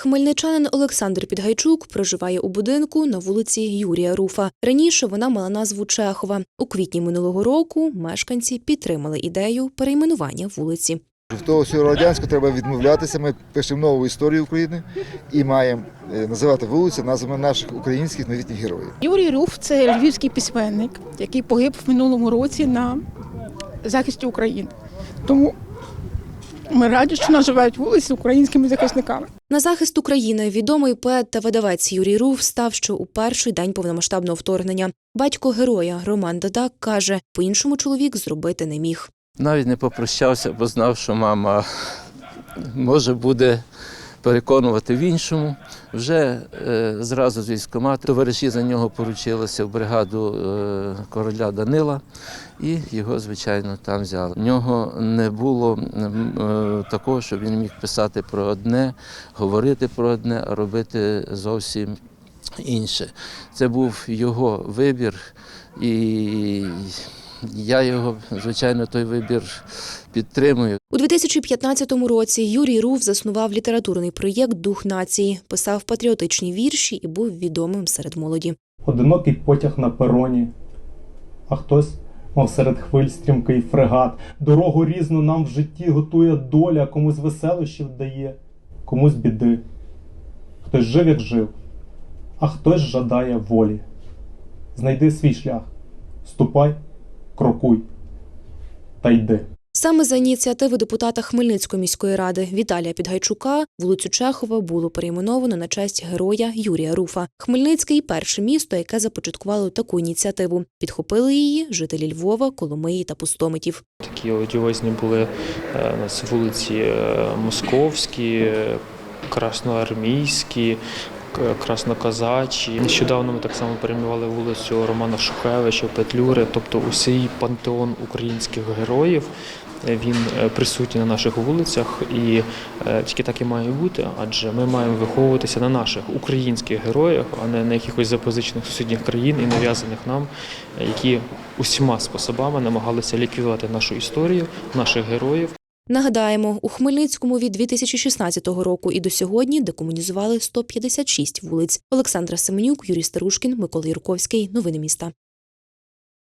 Хмельничанин Олександр Підгайчук проживає у будинку на вулиці Юрія Руфа. Раніше вона мала назву Чехова. У квітні минулого року мешканці підтримали ідею перейменування вулиці. В того всього радянського треба відмовлятися. Ми пишемо нову історію України і маємо е, називати вулиці назвами наших українських новітніх героїв. Юрій Руф це львівський письменник, який погиб в минулому році на захисті України. Тому ми раді, що наживають вулиці українськими захисниками. На захист України відомий поет та видавець Юрій Рув став ще у перший день повномасштабного вторгнення. Батько героя Роман Дадак каже, по-іншому чоловік зробити не міг. Навіть не попрощався, бо знав, що мама може буде переконувати в іншому. Вже е, зразу з військкомату товариші за нього поручилися в бригаду е, короля Данила, і його, звичайно, там взяли. В нього не було е, такого, щоб він міг писати про одне, говорити про одне, а робити зовсім інше. Це був його вибір, і я його, звичайно, той вибір підтримую. У 2015 році Юрій Руф заснував літературний проєкт Дух нації, писав патріотичні вірші і був відомим серед молоді. Одинокий потяг на пероні, а хтось, мов серед хвиль стрімкий фрегат. Дорогу різну нам в житті готує доля, комусь веселощів дає, комусь біди. Хтось жив, як жив, а хтось жадає волі. Знайди свій шлях, ступай, крокуй та йди. Саме за ініціативи депутата Хмельницької міської ради Віталія Підгайчука вулицю Чехова було перейменовано на честь героя Юрія Руфа. Хмельницький перше місто, яке започаткувало таку ініціативу. Підхопили її жителі Львова, Коломиї та Пустомитів. Такі одіозні були е, у нас вулиці е, Московські, е, Красноармійські, Краснокозачі. Нещодавно ми так само перейменували вулицю Романа Шухевича, Петлюри, тобто усій пантеон українських героїв. е, Він е, присутній на наших вулицях, і е, тільки так і має бути, адже ми маємо виховуватися на наших українських героях, а не на якихось запозичених сусідніх країн і нав'язаних нам, е, які усіма способами намагалися ліквідувати нашу історію, наших героїв. Нагадаємо, у Хмельницькому від 2016 року і до сьогодні декомунізували 156 вулиць. Олександра Семенюк, Юрій Старушкін, Микола Юрковський. Новини міста.